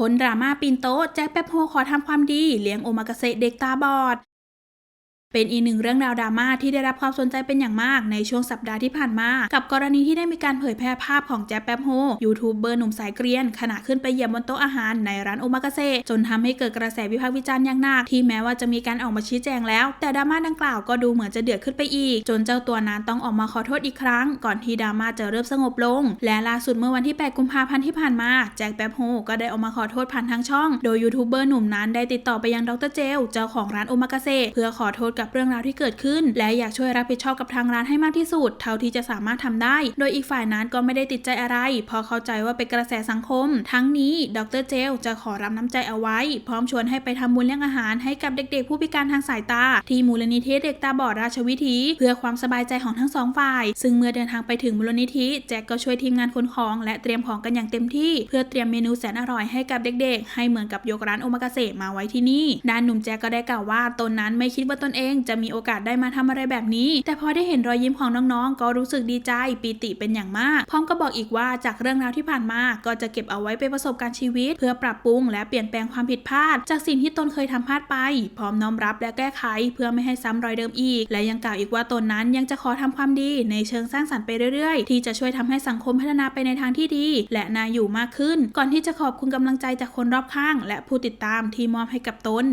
พ้นดราม่าปีนโต๊ะแจ็คแป๊บโฮขอทำความดี เลี้ยงโอมากาเซเด็กตาบอด เป็นอีกหนึ่งเรื่องราวดราม่าที่ได้รับความสนใจเป็นอย่างมากในช่วงสัปดาห์ที่ผ่านมา กับกรณีที่ได้มีการเผยแพร่ภาพของแจ๊บแป๊บโฮยูทูบเบอร์หนุ่มสายเกรียน ขณะขึ้นไปเยี่ยมบนโต๊ะอาหารในร้านโอมากาเสะจนทำให้เกิดกระแสวิพากษ์วิจารณ์อย่างหนักที่แม้ว่าจะมีการออกมาชี้แจงแล้ว แต่ดราม่าดังกล่าวก็ดูเหมือนจะเดือดขึ้นไปอีก จนเจ้าตัวนั้นต้องออกมาขอโทษอีกครั้ง ก่อนที่ดราม่าจะเริ่มสงบลง และล่าสุดเมื่อวันที่ 8 กุมภาพันธ์ที่ผ่านมาแจ็คแป๊บโฮก็ได้ออกมาขอโทษผ่านทางช่อง โดยยูทูบเบอร์หนุ่มนั้นได้ติดต่อไปยังดรเจลเจ้าของร้านโอมากาเสะเพื่อขอโทษกับเรื่องราวที่เกิดขึ้น และอยากช่วยรับผิดชอบกับทางร้านให้มากที่สุด เท่าที่จะสามารถทำได้ โดยอีกฝ่ายนั้นก็ไม่ได้ติดใจอะไรพราะเข้าใจว่าเป็นกระแสสังคม ทั้งนี้ดรเจลจะขอรับน้ำใจเอาไว้ พร้อมชวนให้ไปทำบุญเลี้ยงอาหารให้กับเด็กๆ ผู้พิการทางสายตา ที่มูลนิธิเด็กตาบอดราชวิถี เพื่อความสบายใจของทั้งสองฝ่าย ซึ่งเมื่อเดินทางไปถึงมูลนิธิแจ็คก็ช่วยทีมงานขนของ และเตรียมของกันอย่างเต็มที่ เพื่อเตรียมเมนูแสนอร่อยให้กับเด็กๆ ให้เหมือนกับยกร้านโอมากาเสะมาไว้ที่นี่ด้านหนุ่มแจ็คก็ได้กล่าวว่าตนนั้นไม่คิดว่าตนเองจะมีโอกาสได้มาทำอะไรแบบนี้ แต่พอได้เห็นรอยยิ้มของน้องๆ ก็รู้สึกดีใจปีติเป็นอย่างมาก พร้อมก็บอกอีกว่าจากเรื่องราวที่ผ่านมาก็จะเก็บเอาไว้เป็นประสบการณ์ชีวิต เพื่อปรับปรุงและเปลี่ยนแปลงความผิดพลาด จากสิ่งที่ตนเคยทำพลาดไป พร้อมน้อมรับและแก้ไข เพื่อไม่ให้ซ้ำรอยเดิมอีก และยังกล่าวอีกว่าตนนั้นยังจะขอทำความดีในเชิงสร้างสรรค์ไปเรื่อยๆ ที่จะช่วยทำให้สังคมพัฒนาไปในทางที่ดี และน่าอยู่มากขึ้น ก่อนที่จะขอบคุณกำลังใจจากคนรอบข้าง และผู้ติดตามที่มอบให้กับตน